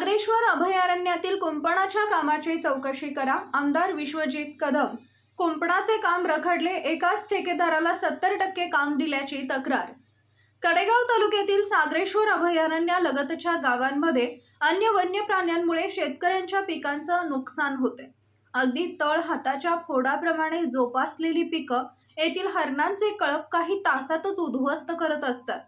सागरेश्वर अभयारण्यातील कुंपणाच्या कामाची चौकशी करा. आमदार विश्वजित कदम. कुंपणाचे काम रखडले एकाच ठेकेदाराला सत्तर टक्के काम दिल्याची तक्रार. कडेगाव तालुक्यातील सागरेश्वर अभयारण्यालगतच्या गावांमध्ये अन्य वन्य प्राण्यांमुळे शेतकऱ्यांच्या पिकांचं नुकसान होते. अगदी तळ हाताच्या फोडाप्रमाणे जोपासलेली पिकं येथील हरणांचे कळप काही तासातच उद्ध्वस्त करत असतात.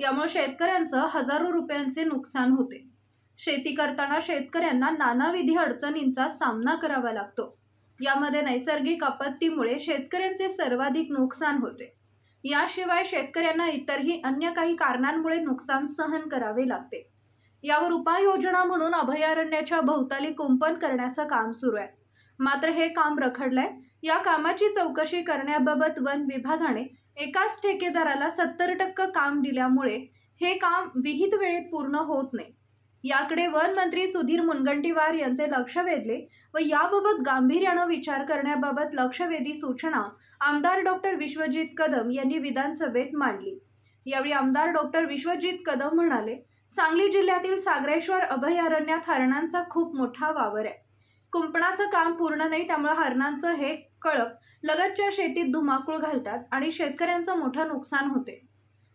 यामुळे शेतकऱ्यांचं हजारो रुपयांचे नुकसान होते. शेती करताना शेतकऱ्यांना नानाविधी अडचणींचा सामना करावा लागतो. यामध्ये नैसर्गिक आपत्तीमुळे शेतकऱ्यांचे सर्वाधिक नुकसान होते. याशिवाय शेतकऱ्यांना इतरही अन्य काही कारणांमुळे नुकसान सहन करावे लागते. यावर उपाययोजना म्हणून अभयारण्याच्या भोवताली कुंपण करण्याचं काम सुरू आहे. मात्र हे काम रखडलंय. या कामाची चौकशी करण्याबाबत वन विभागाने एकाच ठेकेदाराला सत्तर टक्के काम दिल्यामुळे हे काम विहित वेळेत पूर्ण होत नाही. याकडे वन मंत्री सुधीर मुनगंटीवार यांचे लक्ष वेधले व याबाबत गांभीर्यानं विचार करण्याबाबत लक्षवेधी सूचना आमदार डॉक्टर विश्वजित कदम यांनी विधानसभेत मांडली. यावेळी आमदार डॉक्टर विश्वजित कदम म्हणाले सांगली जिल्ह्यातील सागरेश्वर अभयारण्यात हरणांचा खूप मोठा वावर आहे. कुंपणाचं काम पूर्ण नाही त्यामुळे हरणांचं हे कळप लगतच्या शेतीत धुमाकूळ घालतात आणि शेतकऱ्यांचं मोठं नुकसान होते.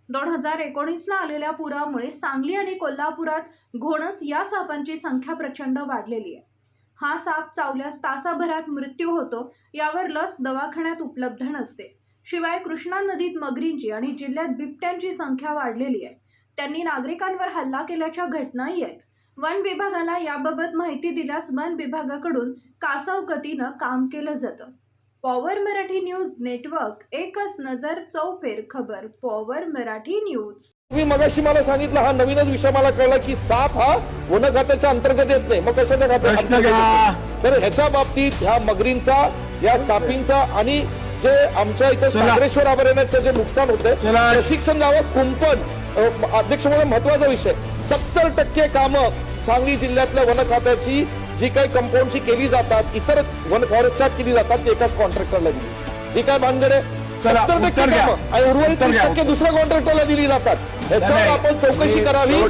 दोन हजार एकोणीसला आलेल्या पुरामुळे सांगली आणि कोल्हापुरात घोणस या सापांची संख्या प्रचंड वाढलेली आहे. हा साप चावल्यास तासाभरात मृत्यू होतो यावर लस दवाखान्यात उपलब्ध नसते. शिवाय कृष्णा नदीत मगरींची आणि जिल्ह्यात बिबट्यांची संख्या वाढलेली आहे. त्यांनी नागरिकांवर हल्ला केल्याच्या घटनाही आहेत. वन विभागाला याबाबत माहिती दिल्यास वन विभागाकडून कासावकतीनं काम केलं जातं. पॉवर मराठी न्यूज नेटवर्क एकच नजर चौफेर खबर पॉवर मराठी न्यूज तुम्ही मगाशी मला सांगितलं हा नवीनच विषय मला कळला की साप हा वन खात्याच्या अंतर्गत येत नाही मग कशाच्या खात्यात? तर ह्याच्या बाबतीत ह्या मगरींचा या सापींचा आणि जे आमच्या इथे. सागरेश्वर अभयारण्याचं जे नुकसान होतंय. प्रशिक्षण गावं कुंपण अध्यक्ष म्हणून महत्त्वाचा विषय सत्तर टक्के कामं सांगली जिल्ह्यातल्या वन खात्याची जी काही कंपाऊंडची केली जातात इतर वन फॉरेस्टच्या केली जातात ते एकाच कॉन्ट्रॅक्टरला दिली. ही काय भानगड आहे सत्तर टक्के उर्वरित. टक्के दुसऱ्या कॉन्ट्रॅक्टरला दिली जातात. ह्याच्यावर नाही. आपण चौकशी करावी.